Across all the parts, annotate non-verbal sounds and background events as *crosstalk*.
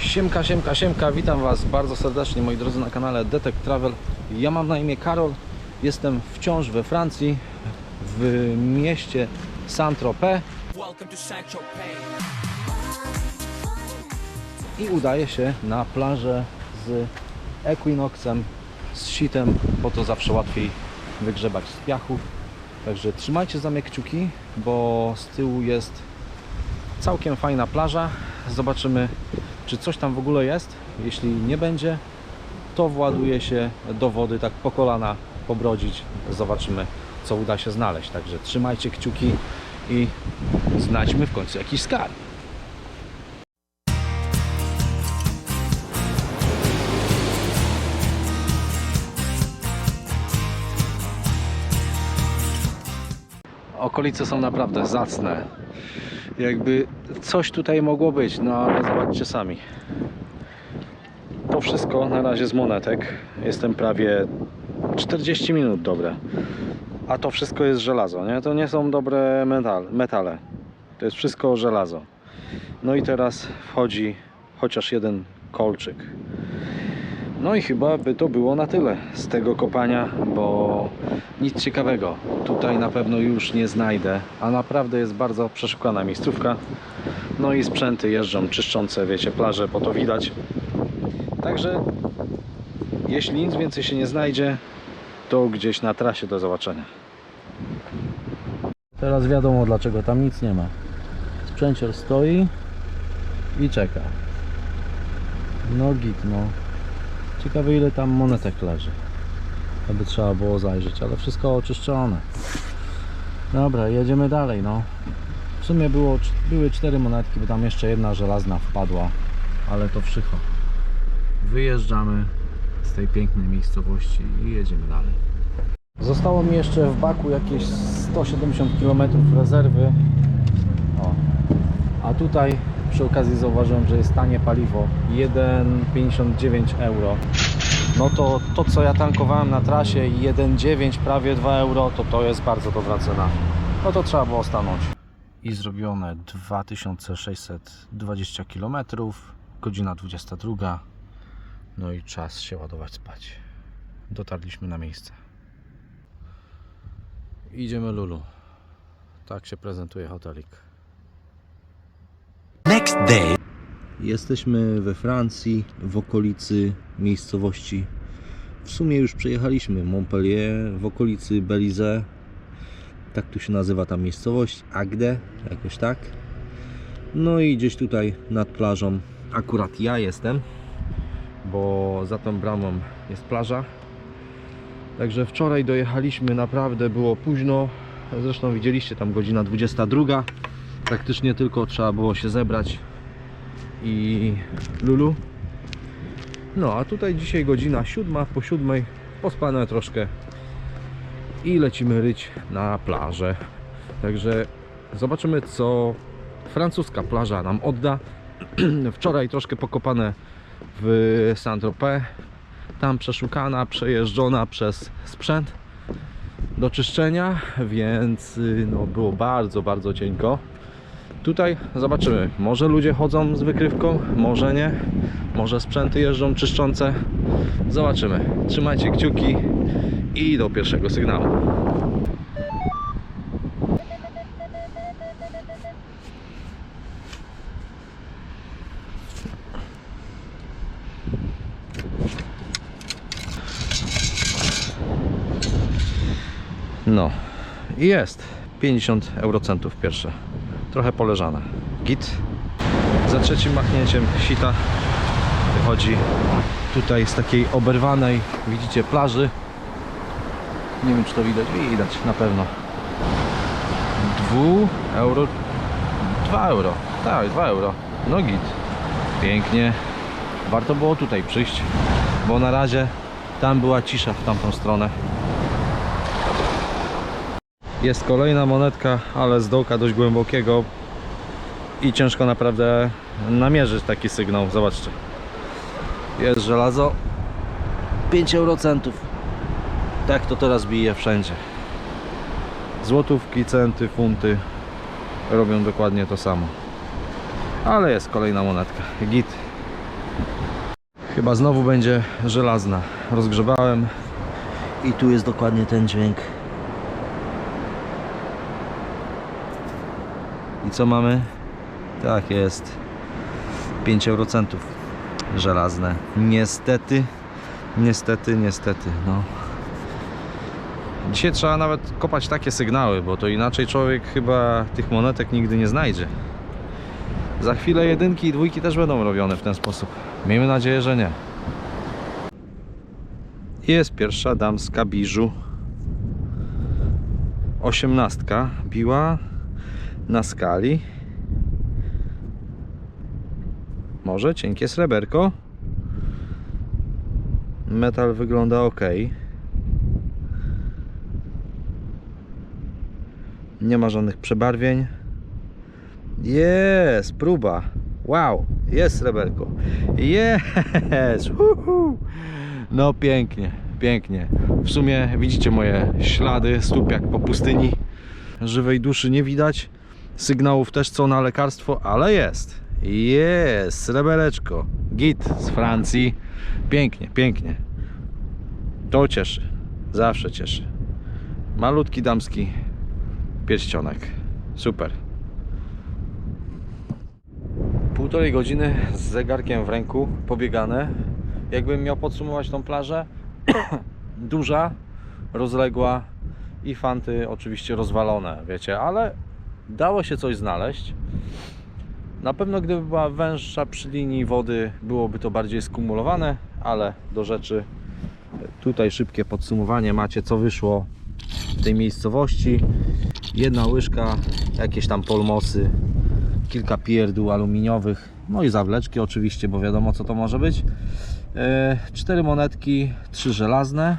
Siemka, siemka, siemka, witam Was bardzo serdecznie moi drodzy na kanale Detect Travel. Ja mam na imię Karol, jestem wciąż we Francji, w mieście Saint-Tropez i udaję się na plażę z Equinoxem, z sitem, bo to zawsze łatwiej wygrzebać z piachu. Także trzymajcie za mnie kciuki, bo z tyłu jest całkiem fajna plaża. Zobaczymy, czy coś tam w ogóle jest. Jeśli nie będzie, to właduję się do wody tak po kolana pobrodzić. Zobaczymy, co uda się znaleźć. Także trzymajcie kciuki i znajdźmy w końcu jakiś skarb. Okolice są naprawdę zacne. Jakby coś tutaj mogło być, no ale zobaczcie sami. To wszystko na razie z monetek. Jestem prawie 40 minut dobre. A to wszystko jest żelazo, nie? To nie są dobre metal, metale. To jest wszystko żelazo. No i teraz wchodzi chociaż jeden kolczyk. No i chyba by to było na tyle z tego kopania, bo nic ciekawego tutaj na pewno już nie znajdę, a naprawdę jest bardzo przeszukana miejscówka. No i sprzęty jeżdżą czyszczące, wiecie, plaże, po to widać. Także jeśli nic więcej się nie znajdzie, to gdzieś na trasie do zobaczenia. Teraz wiadomo dlaczego tam nic nie ma. Sprzęcior stoi i czeka. No git, no. Ciekawe ile tam monetek leży. To by trzeba było zajrzeć, ale wszystko oczyszczone. Dobra, jedziemy dalej, no. W sumie było, były cztery monetki, bo tam jeszcze jedna żelazna wpadła, ale to wszycho. Wyjeżdżamy z tej pięknej miejscowości i jedziemy dalej. Zostało mi jeszcze w baku jakieś 170 km rezerwy. O. A tutaj przy okazji zauważyłem, że jest tanie paliwo 1,59 euro. No to to co ja tankowałem na trasie 1,9 prawie 2 euro to to jest bardzo dobra cena. No to trzeba było stanąć. I zrobione 2620 km, godzina 22. No i czas się ładować spać. Dotarliśmy na miejsce. Idziemy Lulu. Tak się prezentuje hotelik. Next day. Jesteśmy we Francji, w okolicy miejscowości. W sumie już przejechaliśmy Montpellier, w okolicy Belize. Tak tu się nazywa ta miejscowość, Agde, jakoś tak. No i gdzieś tutaj nad plażą akurat ja jestem, bo za tą bramą jest plaża. Także wczoraj dojechaliśmy, naprawdę było późno. Zresztą widzieliście tam godzina 22. Praktycznie tylko trzeba było się zebrać i Lulu. No a tutaj dzisiaj godzina siódma po siódmej, pospane troszkę i lecimy ryć na plażę. Także zobaczymy co francuska plaża nam odda. *clears throat* Wczoraj troszkę pokopane w Saint-Tropez. Tam przeszukana, przejeżdżona przez sprzęt do czyszczenia, więc y, no, było bardzo, bardzo cienko. Tutaj zobaczymy. Może ludzie chodzą z wykrywką, może nie. Może sprzęty jeżdżą czyszczące. Zobaczymy. Trzymajcie kciuki i do pierwszego sygnału. No jest 50 eurocentów pierwsze trochę poleżane. Git. Za trzecim machnięciem sita wychodzi tutaj z takiej oberwanej, widzicie, plaży. Nie wiem, czy to widać. Widać, na pewno. 2 euro. 2 euro. Tak, 2 euro. No git. Pięknie. Warto było tutaj przyjść, bo na razie tam była cisza w tamtą stronę. Jest kolejna monetka, ale z dołka dość głębokiego i ciężko naprawdę namierzyć taki sygnał. Zobaczcie. Jest żelazo. 5 eurocentów. Tak to teraz bije wszędzie. Złotówki, centy, funty robią dokładnie to samo. Ale jest kolejna monetka. Git. Chyba znowu będzie żelazna. Rozgrzebałem. I tu jest dokładnie ten dźwięk. I co mamy? Tak jest. 5 eurocentów. Żelazne. Niestety. Niestety, niestety. No. Dzisiaj trzeba nawet kopać takie sygnały, bo to inaczej człowiek chyba tych monetek nigdy nie znajdzie. Za chwilę jedynki i dwójki też będą robione w ten sposób. Miejmy nadzieję, że nie. Jest pierwsza damska biżu. Osiemnastka biła na skali. Może cienkie sreberko. Metal wygląda ok. Nie ma żadnych przebarwień. Jest, próba. Wow, jest sreberko. Jest. *laughs* No pięknie, pięknie. W sumie widzicie moje ślady stóp jak po pustyni. Żywej duszy nie widać. Sygnałów też co na lekarstwo, ale jest. Jest, srebereczko. Git z Francji. Pięknie, pięknie. To cieszy. Zawsze cieszy. Malutki damski pierścionek. Super. Półtorej godziny z zegarkiem w ręku, pobiegane. Jakbym miał podsumować tą plażę, *coughs* duża, rozległa i fanty oczywiście rozwalone, wiecie, ale dało się coś znaleźć. Na pewno gdyby była węższa przy linii wody, byłoby to bardziej skumulowane, ale do rzeczy tutaj szybkie podsumowanie macie co wyszło w tej miejscowości. Jedna łyżka, jakieś tam polmosy, kilka pierdół aluminiowych, no i zawleczki oczywiście, bo wiadomo co to może być. E, Cztery monetki, trzy żelazne,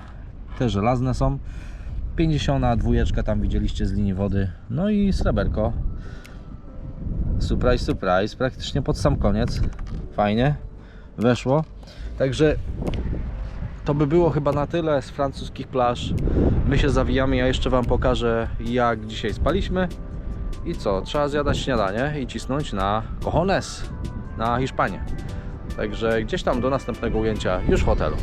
te żelazne są. 50 dwójeczka tam widzieliście z linii wody. No i sreberko. Surprise, surprise, praktycznie pod sam koniec. Fajnie weszło. Także to by było chyba na tyle z francuskich plaż. My się zawijamy, ja jeszcze Wam pokażę jak dzisiaj spaliśmy. I co? Trzeba zjadać śniadanie i cisnąć na cojones, na Hiszpanię. Także gdzieś tam do następnego ujęcia już w hotelu.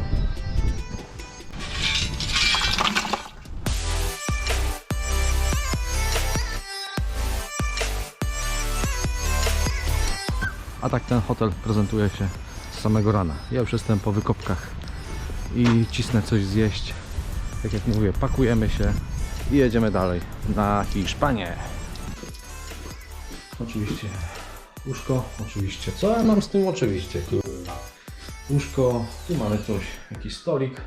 Tak ten hotel prezentuje się z samego rana. Ja już jestem po wykopkach i cisnę coś zjeść. Tak jak mówię, pakujemy się i jedziemy dalej na Hiszpanię. Oczywiście łóżko, oczywiście. Co ja mam z tym oczywiście? Łóżko, tu mamy coś, jakiś stolik,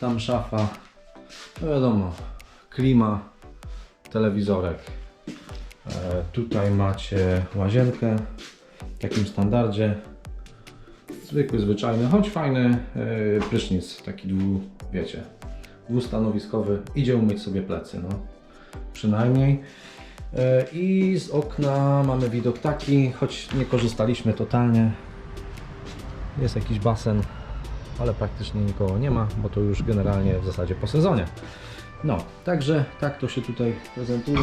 tam szafa, no wiadomo, klima, telewizorek. E, tutaj macie łazienkę w takim standardzie. Zwykły, zwyczajny, choć fajny e, prysznic, taki dwu, wiecie, dwustanowiskowy. Idzie umyć sobie plecy, no. Przynajmniej. E, I z okna mamy widok taki, choć nie korzystaliśmy totalnie. Jest jakiś basen, ale praktycznie nikogo nie ma, bo to już generalnie w zasadzie po sezonie. No, także tak to się tutaj prezentuje.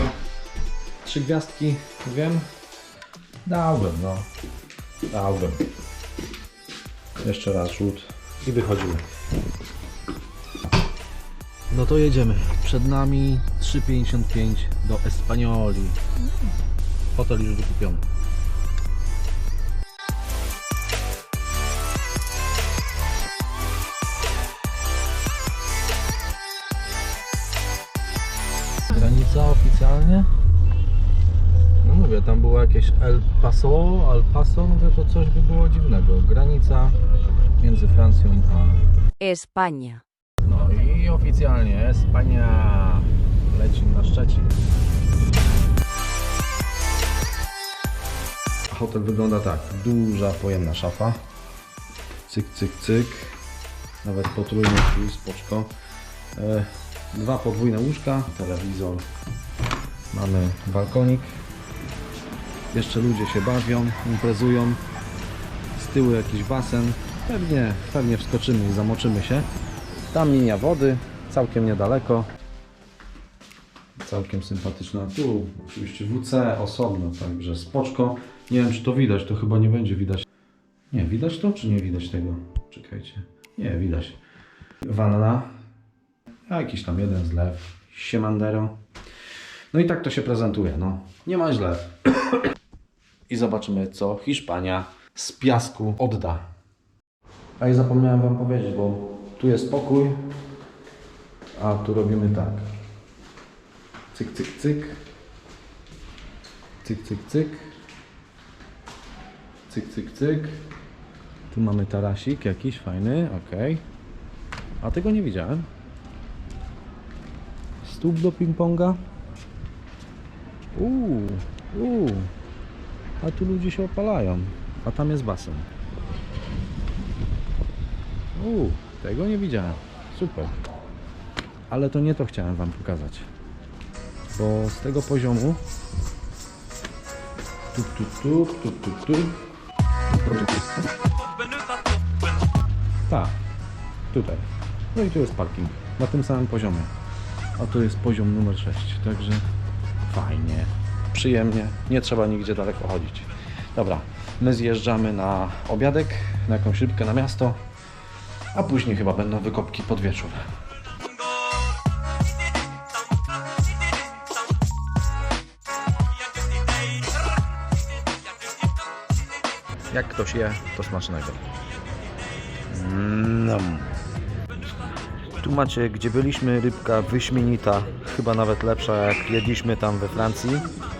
Trzy gwiazdki, wiem. Dałbym, no. Dałbym. Jeszcze raz rzut i wychodzimy. No to jedziemy. Przed nami 3,55 do Espanioli. Hotel już wykupiony. Granica oficjalnie? Mówię, tam było jakieś El Paso, El Paso, mówię, to coś by było dziwnego. Granica między Francją a España. no i oficjalnie Espania leci na Szczecin. Hotel wygląda tak. Duża, pojemna szafa. Cyk, cyk, cyk. Nawet potrójny drzwi, spoczko. E, dwa podwójne łóżka, telewizor. Mamy balkonik. Jeszcze ludzie się bawią, imprezują. Z tyłu jakiś basen. Pewnie, pewnie wskoczymy i zamoczymy się. Tam linia wody, całkiem niedaleko. Całkiem sympatyczna. Tu oczywiście WC osobno, także spoczko. Nie wiem czy to widać, to chyba nie będzie widać. Nie, widać to, czy nie widać tego? Czekajcie. Nie, widać. Wanna. A jakiś tam jeden zlew. Siemandero. No i tak to się prezentuje, no. Nie ma źle. I zobaczymy, co Hiszpania z piasku odda. A i zapomniałem Wam powiedzieć, bo tu jest pokój, a tu robimy tak. Cyk, cyk, cyk. Cyk, cyk, cyk. Cyk, cyk, cyk. Tu mamy tarasik jakiś fajny, ok. A tego nie widziałem. Stóp do ping-ponga. Uuu, uuu. A tu ludzie się opalają. A tam jest basen. Uuu, tego nie widziałem. Super. Ale to nie to chciałem Wam pokazać. Bo z tego poziomu. Tuk, tuk, tuk, tuk, tuk, tuk. Tak, tutaj. No i tu jest parking. Na tym samym poziomie. A tu jest poziom numer 6. Także fajnie, przyjemnie. Nie trzeba nigdzie daleko chodzić. Dobra, my zjeżdżamy na obiadek, na jakąś rybkę na miasto. A później chyba będą wykopki pod wieczór. Jak ktoś je, to smacznego. No. Tu macie, gdzie byliśmy, rybka wyśmienita, chyba nawet lepsza jak jedliśmy tam we Francji,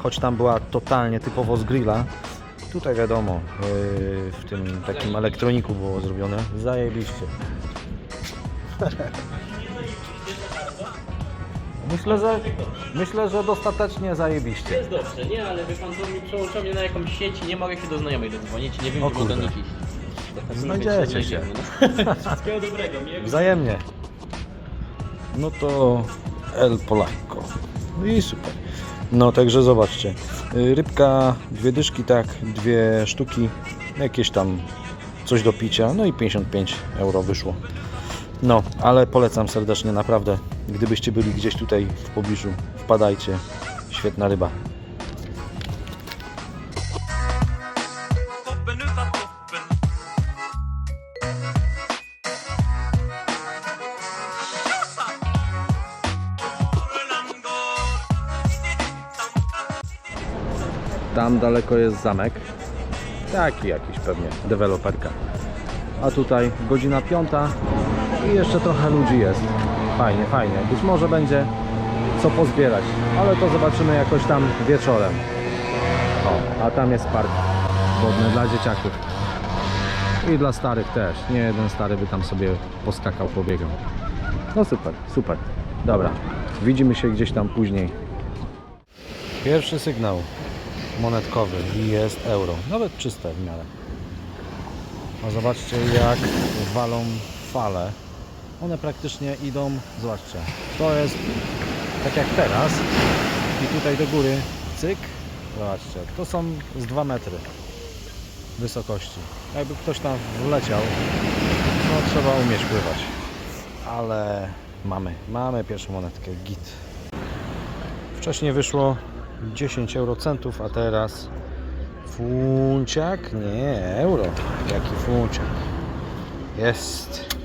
choć tam była totalnie typowo z grilla. Tutaj wiadomo, yy, w tym takim elektroniku było zrobione. Zajebiście. *laughs* Myślę, że myślę, że dostatecznie zajebiście. Jest dobrze, nie, ale wie pan co mi przełącza mnie na jakąś sieć i nie mogę się do znajomej dodzwonić, nie wiem O mogę do kurde. nich iść. Tak Znajdziecie się. No. *laughs* Wszystkiego dobrego, miłego Wzajemnie. No to El Polanco. No i super. No także zobaczcie. Y, Rybka, dwie dyszki, tak, dwie sztuki, jakieś tam coś do picia, no i 55 euro wyszło. No, ale polecam serdecznie, naprawdę. Gdybyście byli gdzieś tutaj w pobliżu, wpadajcie. Świetna ryba. Tam daleko jest zamek. Taki jakiś pewnie, deweloperka. A tutaj godzina piąta i jeszcze trochę ludzi jest. Fajnie, fajnie. Być może będzie co pozbierać, ale to zobaczymy jakoś tam wieczorem. O, a tam jest park wodny dla dzieciaków. I dla starych też. Nie jeden stary by tam sobie poskakał, pobiegał. No super, super. Dobra, widzimy się gdzieś tam później. Pierwszy sygnał monetkowy i jest euro. Nawet czyste w miarę. A zobaczcie jak walą fale. One praktycznie idą, zobaczcie, to jest tak jak teraz i tutaj do góry cyk, zobaczcie, to są z 2 metry wysokości. Jakby ktoś tam wleciał, no trzeba umieć pływać. Ale mamy, mamy pierwszą monetkę, git. Wcześniej wyszło 10 eurocentów, a teraz funciak? Nie, euro. Jaki funciak? Jest,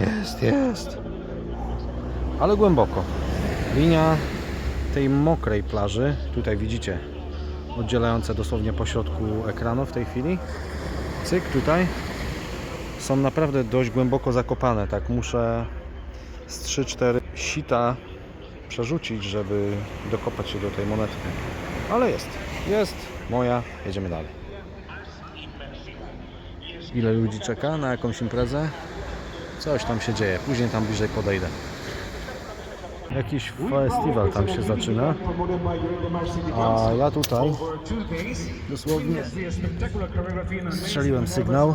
jest, jest. Ale głęboko. Linia tej mokrej plaży, tutaj widzicie, oddzielające dosłownie po środku ekranu w tej chwili. Cyk, tutaj. Są naprawdę dość głęboko zakopane, tak muszę z 3-4 sita przerzucić, żeby dokopać się do tej monetki. Ale jest, jest moja, jedziemy dalej. Ile ludzi czeka na jakąś imprezę? Coś tam się dzieje, później tam bliżej podejdę. Jakiś festiwal tam się zaczyna, a ja tutaj dosłownie strzeliłem sygnał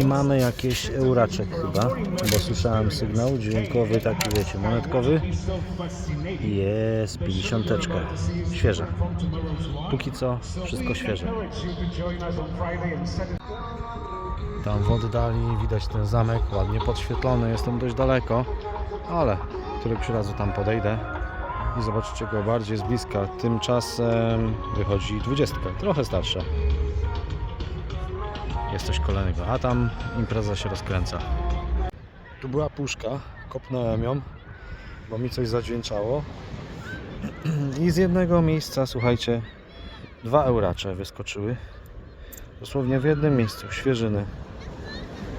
i mamy jakieś euraczek chyba, bo słyszałem sygnał dźwiękowy taki wiecie, monetkowy. Jest 50 świeża. Póki co wszystko świeże. Tam w oddali widać ten zamek ładnie podświetlony, jestem dość daleko ale któregoś razu tam podejdę i zobaczycie go bardziej z bliska tymczasem wychodzi 20, trochę starsza jest coś kolejnego. A tam impreza się rozkręca. Tu była puszka, kopnąłem ją, bo mi coś zadźwięczało. *clears throat* I z jednego miejsca, słuchajcie, dwa euracze wyskoczyły. Dosłownie w jednym miejscu, świeżyny.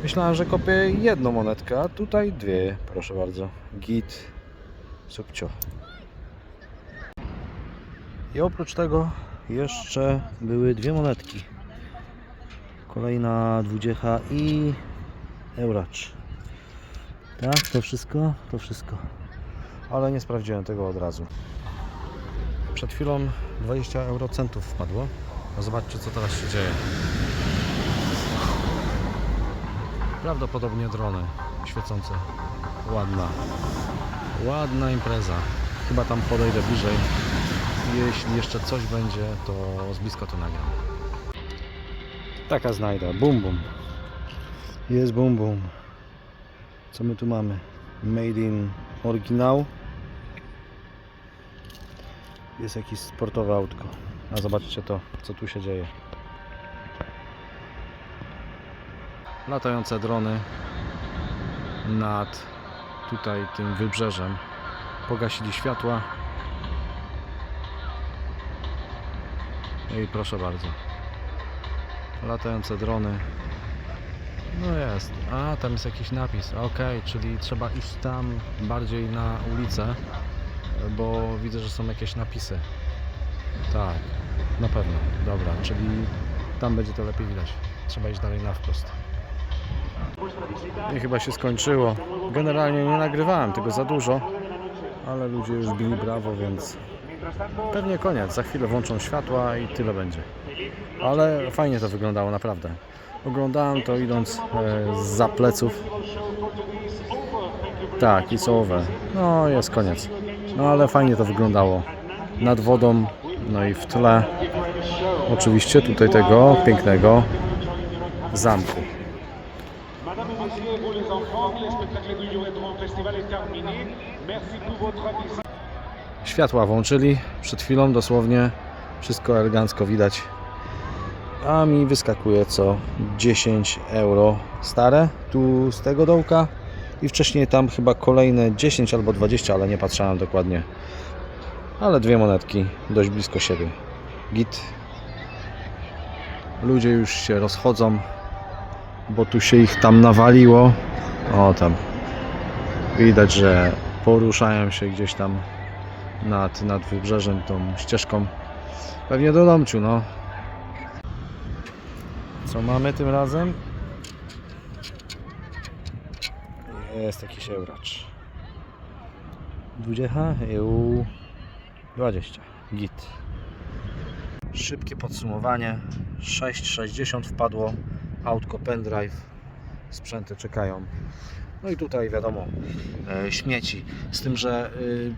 Myślałem, że kopię jedną monetkę, a tutaj dwie, proszę bardzo. Git, subcio. I oprócz tego jeszcze były dwie monetki. Kolejna dwudziecha i euracz. Tak, to wszystko, to wszystko. Ale nie sprawdziłem tego od razu. Przed chwilą 20 eurocentów wpadło. No zobaczcie co teraz się dzieje. Prawdopodobnie drony świecące. Ładna. Ładna impreza. Chyba tam podejdę bliżej. Jeśli jeszcze coś będzie, to z bliska to nagram. Taka znajda. Bum bum. Jest bum bum. Co my tu mamy? Made in oryginał. Jest jakieś sportowe autko. A zobaczcie to, co tu się dzieje. Latające drony nad tutaj tym wybrzeżem. Pogasili światła. I proszę bardzo. Latające drony. No jest. A, tam jest jakiś napis. Ok, czyli trzeba iść tam bardziej na ulicę, bo widzę, że są jakieś napisy. Tak, na pewno. Dobra, czyli tam będzie to lepiej widać. Trzeba iść dalej na wprost. I chyba się skończyło. Generalnie nie nagrywałem tego za dużo, ale ludzie już bili brawo, więc pewnie koniec. Za chwilę włączą światła i tyle będzie. Ale fajnie to wyglądało, naprawdę. Oglądałem to idąc e, za pleców. Tak, i over. No, jest koniec. No, ale fajnie to wyglądało. Nad wodą, no i w tle oczywiście tutaj tego pięknego zamku. Światła włączyli przed chwilą, dosłownie wszystko elegancko widać. A mi wyskakuje co 10 euro stare tu z tego dołka i wcześniej tam chyba kolejne 10 albo 20, ale nie patrzałem dokładnie. Ale dwie monetki dość blisko siebie. Git. Ludzie już się rozchodzą, bo tu się ich tam nawaliło. O tam. Widać, że poruszają się gdzieś tam nad, nad wybrzeżem tą ścieżką. Pewnie do domciu, no. Co mamy tym razem? Jest jakiś euracz. 20? EU 20. Git. Szybkie podsumowanie. 6,60 wpadło. Autko pendrive. Sprzęty czekają. No i tutaj wiadomo, e, śmieci. Z tym, że y,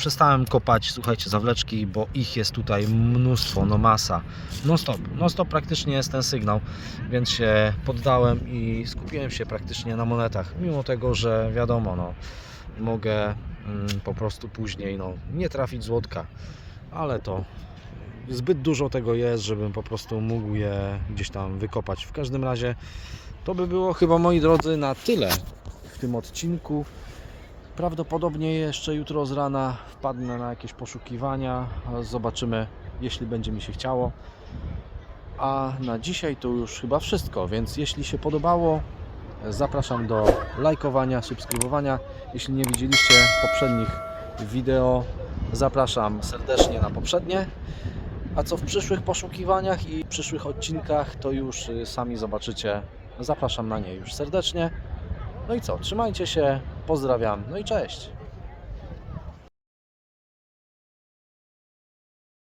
przestałem kopać, słuchajcie, zawleczki, bo ich jest tutaj mnóstwo, no masa. Non stop, non stop praktycznie jest ten sygnał, więc się poddałem i skupiłem się praktycznie na monetach. Mimo tego, że wiadomo, no, mogę mm, po prostu później no, nie trafić złotka, ale to zbyt dużo tego jest, żebym po prostu mógł je gdzieś tam wykopać. W każdym razie to by było chyba, moi drodzy, na tyle w tym odcinku. Prawdopodobnie jeszcze jutro z rana wpadnę na jakieś poszukiwania. Zobaczymy, jeśli będzie mi się chciało. A na dzisiaj to już chyba wszystko, więc jeśli się podobało, zapraszam do lajkowania, subskrybowania. Jeśli nie widzieliście poprzednich wideo, zapraszam serdecznie na poprzednie. A co w przyszłych poszukiwaniach i przyszłych odcinkach, to już y, sami zobaczycie. Zapraszam na nie już serdecznie. No i co, trzymajcie się, pozdrawiam, no i cześć.